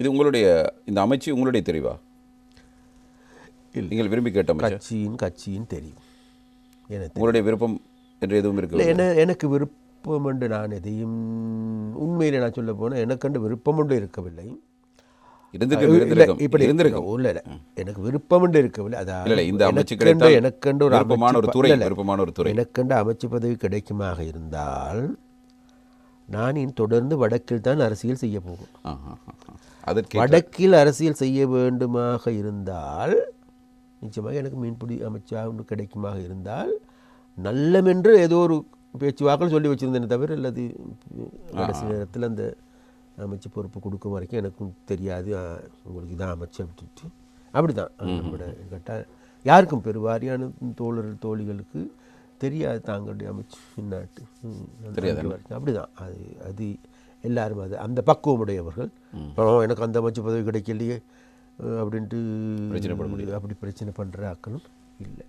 இது உங்களுடைய இந்த அமைச்சு உங்களுடைய தெரிவா? நீங்கள் விரும்பி கேட்ட கட்சியின் கட்சியின் தெரியும். எனக்கு உங்களுடைய விருப்பம் என்று எதுவும் இருக்கு என எனக்கு விருப்பம் என்று நான் எதையும் உண்மையில் நான் சொல்ல போனால் எனக்கண்டு விருப்பம் ஒன்று இருக்கவில்லை. இப்படி இருந்திருக்கும் இல்லை இல்லை எனக்கு விருப்பம் என்று இருக்கவில்லை. இல்லை, இந்த அமைச்சு ஒரு விருப்பமான அமைச்சு ஒரு ப- துறை, இல்லை, இல்லை. விருப்பமான ஒரு துறை. எனக்கென்று அமைச்சு பதவி கிடைக்குமாக இருந்தால் நான் இனி தொடர்ந்து வடக்கில் தான் அரசியல் செய்ய போகும். அதற்கு வடக்கில் அரசியல் செய்ய வேண்டுமாக இருந்தால் நிச்சயமாக எனக்கு மீன்பிடி அமைச்சா ஒன்று கிடைக்குமாக இருந்தால் நல்லமென்று ஏதோ ஒரு பேச்சுவாக்கள் சொல்லி வச்சிருந்தேனே தவிர அல்லது கடைசி நேரத்தில் அந்த அமைச்சு பொறுப்பு கொடுக்கும் வரைக்கும் எனக்கும் தெரியாது. உங்களுக்கு இதான் அமைச்சு அப்படின்ட்டு. அப்படி தான் நம்மளோட கேட்டால் யாருக்கும் பெருவாரியான தோழர் தோழிகளுக்கு தெரியாது தாங்களுடைய அமைச்சு அந்த வரைக்கும் அப்படிதான் அது அது எல்லாரும் அது அந்த பக்குவமுடையவர்கள். அப்புறம் எனக்கு அந்த அமைச்சு பதவி கிடைக்கலையே அப்படின்ட்டு அப்படி பிரச்சனை பண்ணுற ஆக்களும் இல்லை.